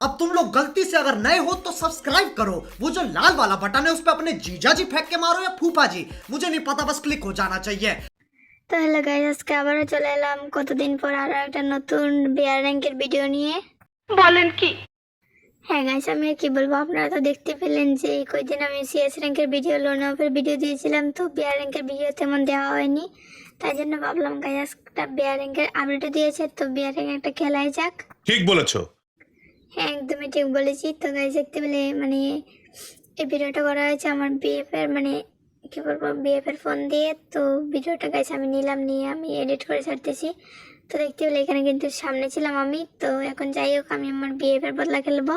अब तुम लोग गलती से अगर नए हो तो सब्सक्राइब करो वो जो लाल वाला बटन है उस पर अपने जीजा जी फेंक के मारो या फूफा जी मुझे नहीं पता बस क्लिक हो जाना चाहिए তো হ্যালো গাইজ আজকে আবারও চলে এলাম কতদিন পর আরো একটা নতুন বিয়ার র্যাঙ্কের ভিডিও নিয়ে বলেন কি হ্যাঁ গাইজ আমি আর কি বলবো আপনারা তো দেখতে পেলেন যে এই কয়েকদিন আমি সিএস র্যাঙ্কের ভিডিও লোন অফের ভিডিও দিয়েছিলাম তো বিয়ার র্যাঙ্কের ভিডিও তেমন দেওয়া হয়নি তাই জন্য ভাবলাম গাইজ একটা বিয়ার র্যাঙ্কের আপডেটও দিয়েছে তো বিয়ার র্যাঙ্ক একটা খেলাই যাক ঠিক বলেছো হ্যাঁ একদমই ঠিক বলেছি তো গাইজ দেখতে পেলে মানে এই ভিডিওটা করা হয়েছে আমার বিএফ এর মানে কী বলব বিএফ এর ফোন দিয়ে। তো ভিডিওটা গাইজ আমি নিলাম, নিয়ে আমি এডিট করে ছাড়তেছি। তো দেখতে পেলে এখানে কিন্তু সামনে ছিলাম আমি। তো এখন যাই হোক, আমি আমার বিএফের বদলা খেলব।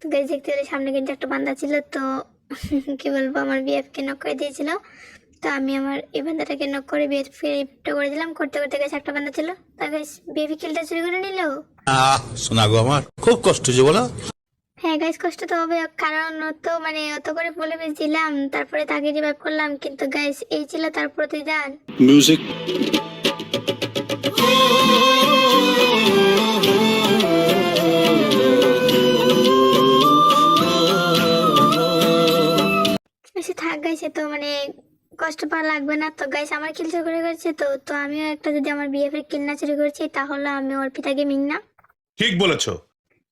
তো গাইজ দেখতে পেলে সামনে কিন্তু একটা বান্দা ছিল, তো কী বলব, আমার বিএফকে নক করে দিয়েছিল। তো আমি আমার এই বান্দাটাকে নক করে বিএফটা করে দিলাম। করতে করতে গেছে একটা বান্দা ছিল। তা গাইজ বিএফ কিলটা চুরি করে নিলো। আহ শোনা গো আমার খুব কষ্ট যে বলো। হ্যাঁ গাইস কষ্ট তো হবে। কারণ ও তো মানে অত করে বলে দিলাম। তারপরে তাকে রিভাইভ করলাম। কিন্তু গাইস এই ছিল তার প্রতিদান। মিউজিক বেশি থাক গাইছে তো মানে কষ্ট পাওয়া লাগবে না। তো গাইস আমার কিল চুরি করে করেছে তো তো আমিও একটা যদি আমার বিএফ এর কিল না চুরি করছি তাহলে আমি অর্পিতা গেমিং না ঠিক বলেছ।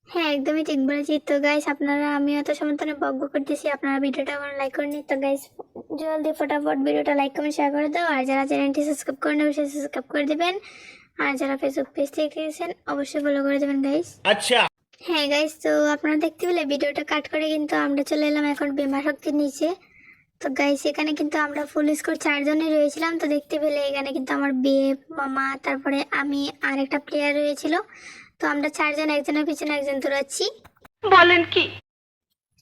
হ্যাঁ একদমই ঠিক বলেছি। তো গাইস আপনারা আমি এত সমর্থনে বকব করতেছি। আপনারা ভিডিওটা আমার লাইক করে নিন তো গাইস জলদি ফটাফট ভিডিওটা লাইক কমেন্ট শেয়ার করে দাও। আর যারা চ্যানেলটি সাবস্ক্রাইব করে নেবে সে সাবস্ক্রাইব করে দেবেন। আর যারা ফেসবুক পেজ থেকে দেখেছেন অবশ্যই ফলো করে দেবেন গাইস আচ্ছা। হ্যাঁ গাইস তো আপনারা দেখতে পেলে ভিডিওটা কাট করে কিন্তু আমরা চলে এলাম এখন বিমা শক্তির নিচে। তো গাইস এখানে কিন্তু আমরা ফুল স্কোর চারজনই রয়েছিলাম। তো দেখতে পেলে এখানে কিন্তু আমার বিয়ে মামা তারপরে আমি আর একটা প্লেয়ার রয়েছিল। তো আমরা চারজন একজনের পিছনে একজন দৌড়াচ্ছি। বলেন কি?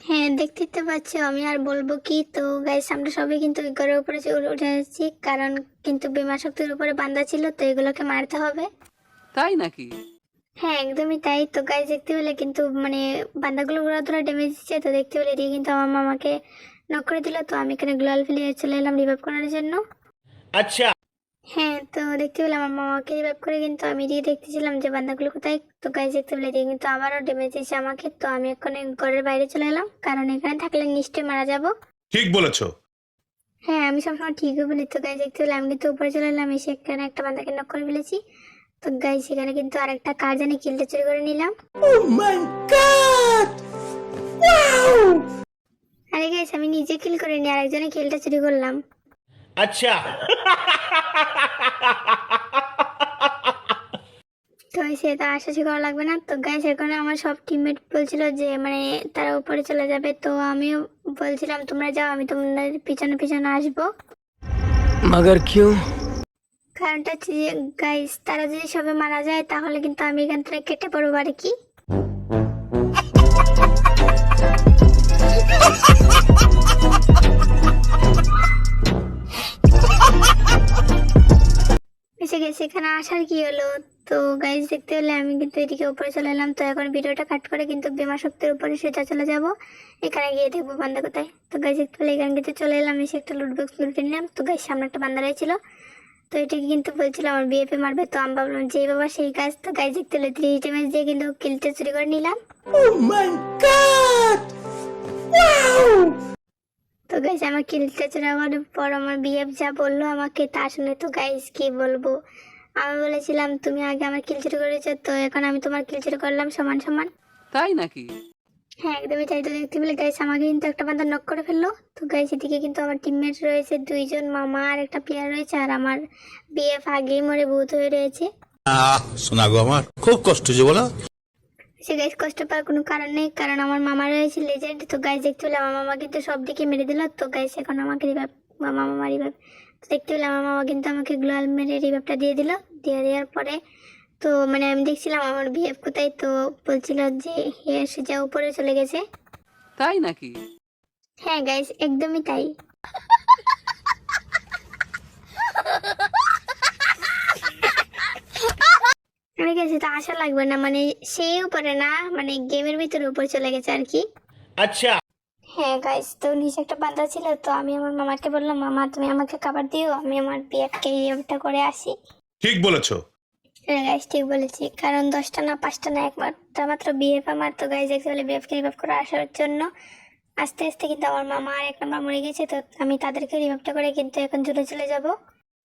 হ্যাঁ দেখতে তো পাচ্ছ আমি আর বলব কি? তো গাইস আমরা সবাই কিন্তু ঘরের উপরে উঠে যাচ্ছি কারণ কিন্তু বিমা শক্তির উপরে বান্ধা ছিল তো এগুলোকে মারতে হবে। তাই নাকি? হ্যাঁ একদমই তাই। তো গাইস দেখতে পেলে কিন্তু মানে বান্দাগুলো ঘোরা ধরা ড্যামেজ দিচ্ছে তো দেখতে পেলে এদিকে কিন্তু আমার মামাকে নক করে দিল তো আমি এখানে গ্লোয়াল ফেলে চলে এলাম রিভাইভ করার জন্য। আচ্ছা। হ্যাঁ তো দেখতে পেলাম আমার মামাকে রিভাইভ করে কিন্তু আমি এদিকে দেখতেছিলাম যে বান্দাগুলো কোথায়। তো গাইস দেখতে পেলে এদিকে কিন্তু আবারও ড্যামেজ দিচ্ছে আমাকে। তো আমি এখন ঘরের বাইরে চলে এলাম। কারণ এখানে থাকলে নিশ্চয়ই মারা যাব। ঠিক বলেছ। হ্যাঁ আমি সবসময় ঠিকই বলি। তো গাইজ দেখতে পেলে আমি কিন্তু উপরে চলে এলাম। এসে এখানে একটা বান্দাকে নক করে ফেলেছি। তো গাইজ সেখানে কিন্তু আরেকটা কার জানি কিলটা চুরি করে নিলাম। আরে গাইজ আমি নিজে কিল করে নি আরেকজনে কিলটা চুরি করলাম। আচ্ছা। তো সে তো আশাশি করা লাগবে না। তো গাইজ এখানে আমার সব টিমমেট বলছিল যে মানে তারা উপরে চলে যাবে। তো আমিও বলছিলাম তোমরা যাও আমি তোমাদের পিছনে পিছনে আসব। মগর কিউ কারণটা হচ্ছে যে গাইস তারা যদি সবে মারা যায় তাহলে কিন্তু আমি এখান থেকে কেটে পড়ব আর কি। এখানে আসার কি হলো? তো গাইজ দেখতে হলে আমি কিন্তু এদিকে উপরে চলে এলাম। তো এখন ভিডিওটা কাট করে কিন্তু বিমা শক্তির উপরে সেটা চলে যাব। এখানে গিয়ে দেখব বান্দা কোথায়। তো গাইজ দেখতে পেলে এখানে কিন্তু চলে এলাম। এসে একটা লুট বক্স লুটে নিলাম। তো গাইজ সামনে একটা বান্দা রয়েছিল। তো এটাকে কিন্তু বলছিল, আমার বিএপি মারবে, তো আমি ভাবলাম যে বাবা, সেই কাজ। তো গাইজ দেখতে হলে থ্রি ড্যামেজ দিয়ে কিন্তু কিলটা চুরি করে নিলাম। তো গাইজ আমার কিলটা করার পর আমার বিএফ যা বলল আমাকে তা শুনে তো গাইজ কি বলব? আমি বলেছিলাম তুমি আগে আমার কিল চুরি করেছ তো এখন আমি তোমার কিল চুরি করলাম সমান সমান। তাই নাকি? হ্যাঁ একদমই তাই। তো দেখতে পেলে গাইস আমাকে কিন্তু একটা বান্দা নক করে ফেলল। তো গাইস এদিকে কিন্তু আমার টিমমেট রয়েছে দুইজন মামা আর একটা প্লেয়ার রয়েছে আর আমার বিএফ আগেই মরে ভূত হয়ে রয়েছে। আহ শোনা গো আমার। খুব কষ্ট যে বলো। সে গাইস কষ্ট পাওয়ার কোনো কারণ নেই কারণ আমার মামা রয়েছে লেজেন্ড তো গাইস দেখতে পেলে আমার মামা কিন্তু সব দিকে মেরে দিল তো গাইস এখন আমাকে রিভাইভ মামা মামা রিভাইভ তো দেখতে পেলে আমার মামা কিন্তু আমাকে গ্লোয়াল মেরে রিভাইভটা দিয়ে দিল দিয়ে দেওয়ার পরে তো মানে আমি দেখছিলাম আমার বিএফ কোথায় তো বলছিল যে হে সে যা উপরে চলে গেছে। তাই নাকি? হ্যাঁ গাইস একদমই তাই আমি গেছি তো আশা লাগবে না মানে সেই উপরে না মানে গেমের ভিতরে উপরে চলে গেছে আর কি। আচ্ছা। হ্যাঁ গাইস তো নিচে একটা বান্ধা ছিল তো আমি আমার মামাকে বললাম মামা তুমি আমাকে খাবার দিও আমি আমার ইয়েটা করে আসি। ঠিক বলেছ। হ্যাঁ গাইজ ঠিক বলেছি। কারণ দশটা না পাঁচটা না একমাত্র মাত্র বিএফ আমার। তো দেখতে পেলে বিএফকে রিভাইভ করে আসার জন্য আস্তে আস্তে কিন্তু আমার মামা আর এক নম্বর মরে গেছে তো আমি তাদেরকে রিভাইভটা করে কিন্তু এখন চলে চলে যাব।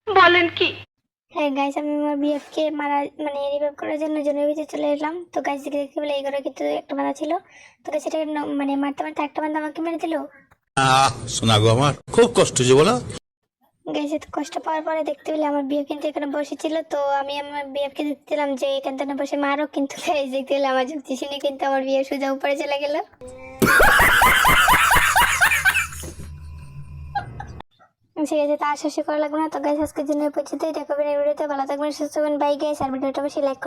বলেন কি? হ্যাঁ গাইস আমি আমার বিএফকে মারা মানে রিভাইভ করার জন্য জনের ভিতরে চলে এলাম। তো গাইস দেখে দেখতে পেলে এই ঘরে কিন্তু একটা বাঁধা ছিল। তো গাছ সেটাকে মানে মারতে মারতে একটা বান্ধা আমাকে মেরে দিল। শোনা গো আমার খুব কষ্ট যে বলো। গাইছে তো কষ্ট পাওয়ার পরে দেখতে পেলে আমার বিয়ে কিন্তু এখানে বসেছিল তো আমি আমার বিয়েকে দেখছিলাম যে এখান থেকে বসে মারো কিন্তু গাইস দেখতে পেলে আমার যুক্তি শুনে কিন্তু আমার বিয়ে সোজা উপরে চলে গেল। ঠিক আছে, তা আশা করা লাগবে না। তো গাছ আজকের জন্য পরিচিত দেখাবেন এই ভিডিওতে ভালো থাকবেন, সুস্থ হবেন বাই গাইস আর ভিডিওটা বেশি লাইক